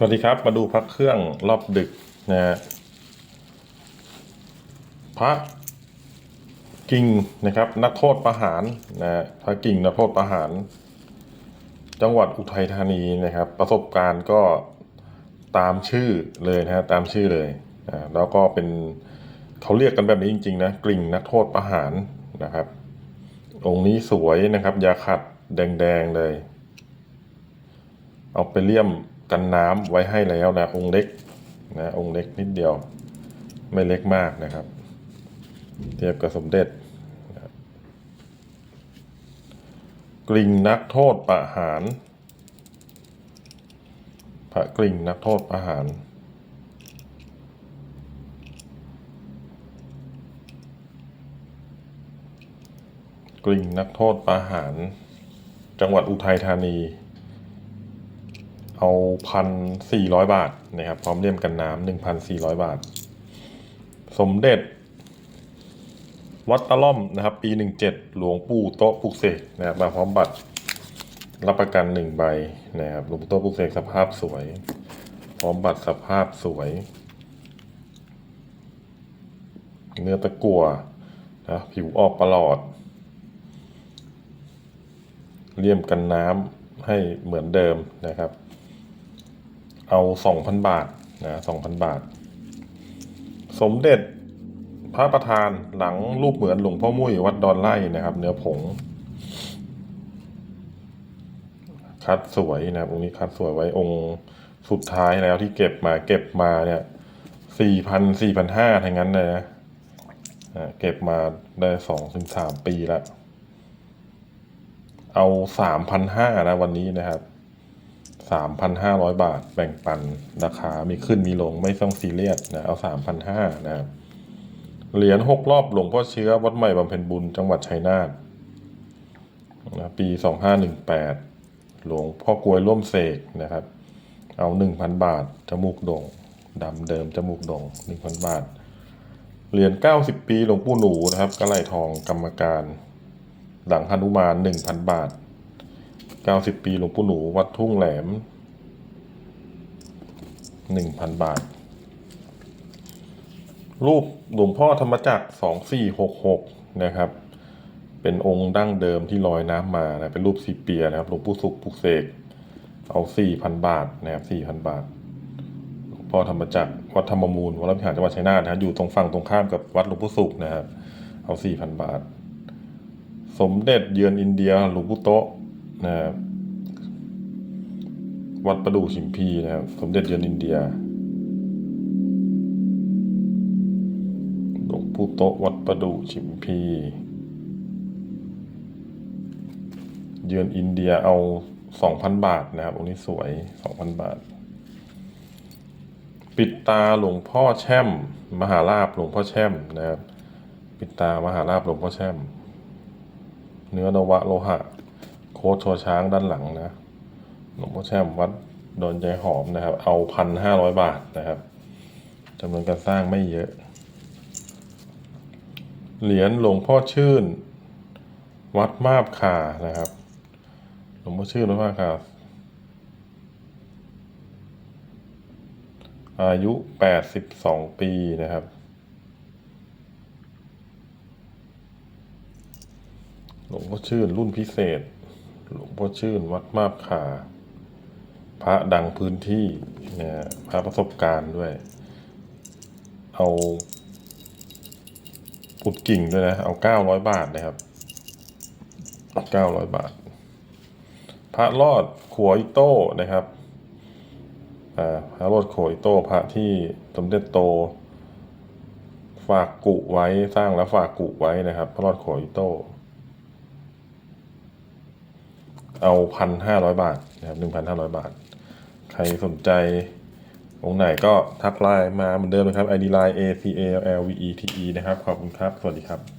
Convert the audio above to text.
สวัสดีครับ มาดูพระเครื่องรอบดึกนะฮะพระกิ่งนะครับนักโทษประหารนะฮะพระกิ่งนักโทษประหาร จังหวัดอุทัยธานีนะครับ ประสบการณ์ก็ตามชื่อเลยนะฮะตามชื่อเลยอ่าแล้วก็เป็นเขาเรียกกันแบบนี้จริงๆนะกลิ่งนักโทษประหารนะครับ องค์นี้สวยนะครับยาขัดแดงๆเลย เอาไปเลี่ยม กันน้ำไว้ให้แล้วนะองค์เล็กนะองค์เล็กนิดเดียว ไม่เล็กมากนะครับ เทียบกับสมเด็จนะกลิ่งนักโทษประหาร พระกลิ่งนักโทษประหาร กลิ่งนักโทษประหาร จังหวัดอุทัยธานี เอาพันสี่ร้อยบาทนะครับ พร้อมเลี่ยมกันน้ำหนึ่งพันสี่ร้อยบาท สมเด็จ วัดตะล่อมนะครับ ปีหนึ่งเจ็ดหลวงปู่โต๊ะปุกเสกนะครับมาพร้อมบัตรรับประกันหนึ่งใบนะครับหลวงปู่โต๊ะปุกเสกสภาพสวย พร้อมบัตรสภาพสวย เนื้อตะกั่วนะผิวออกประหลอด เลี่ยมกันน้ำให้เหมือนเดิมนะครับ เอาสองพันบาทนะสองพันบาท สมเด็จพระประธานหลังรูปเหมือนหลวงพ่อมุ้ยวัดดอนไร่นะครับ เนื้อผง คัดสวยนะครับองค์นี้คัดสวยไว้องค์สุดท้ายแล้วที่เก็บมาเก็บมาเนี่ยสี่พันสี่พันห้าทั้งนั้นเลยนะเก็บมาได้สองถึงสามปีแล้ว เอาสามพันห้านะวันนี้นะครับ สามพันห้าร้อยบาทแบ่งปันราคามีขึ้นมีลงไม่ต้องซีเรียสนะเอาสามพันห้านะครับเหรียญหกรอบหลวงพ่อเชื้อวัดใหม่บำเพ็ญบุญจังหวัดชัยนาทนะปีสองห้าหนึ่งแปดหลวงพ่อกลวยร่วมเสกนะครับ เอาหนึ่งพันบาท จมูกโด่งดำเดิมจมูกโด่งหนึ่งพันบาท เหรียญเก้าสิบปีหลวงปู่หนูนะครับกระไหลทองกรรมการ หลังฮนุมานหนึ่งพันบาท ก้าสิบปีหลวงปู่หนูวัดทุ่งแหลมหนึ่งพันบาท รูปหลวงพ่อธรรมจักรสองสี่หกหกนะครับ เป็นองค์ดั้งเดิมที่ลอยน้ำมานะเป็นรูปซีเปียนะครับหลวงปู่สุขปุกเสกเอาสี่พันบาทนะครับสี่พันบาทหลวงพ่อธรรมจักรวัดธรรมมูลวัดวิหารจังหวัดชัยนาทนะฮะอยู่ตรงฝั่งตรงข้ามกับวัดหลวงปู่สุขนะครับ เอาสี่พันบาท สมเด็จเยือนอินเดียหลวงปู่โตะ นะครับวัดประดู่ชิมพีนะครับ สมเด็จเยือนอินเดียหลวงปู่โตวัดประดู่ชิมพี เยือนอินเดียเอาสองพันบาทนะครับองค์นี้สวยสองพันบาท ปิดตาหลวงพ่อแช่ม มหาลาภหลวงพ่อแช่มนะครับ ปิดตามหาลาภหลวงพ่อแช่ม เนื้อนวะโลหะ โค้ดโชว์ช้างด้านหลังนะหลวงพ่อแช่มวัดดอนใจหอมนะครับ เอาพันห้าร้อยบาทนะครับจำนวนการสร้างไม่เยอะ เหรียญหลวงพ่อชื่น วัดมาบคานะครับ หลวงพ่อชื่นวัดมาบคาอายุแปดสิบสองปีนะครับ หลวงพ่อชื่นรุ่นพิเศษ หลวงพ่อชื่นวัดมาบขา พระดังพื้นที่เนี่ยพระประสบการณ์ด้วย เอาปุดกิ่งด้วยนะ เอาเก้าร้อยบาทนะครับเก้าร้อยบาท พระรอดขัวอิโต้นะครับพระรอดขัวอิโต้พระที่สมเด็จโต ฝากกุไว้สร้างแล้วฝากกุไว้นะครับ พระรอดขัวอิโต้ เอาพันห้าร้อยบาทนะครับหนึ่งพันห้าร้อยบาท ใครสนใจองค์ไหนก็ทักไลน์มาเหมือนเดิมนะครับ ID line A C A l L V E T E นะครับ ขอบคุณครับ สวัสดีครับ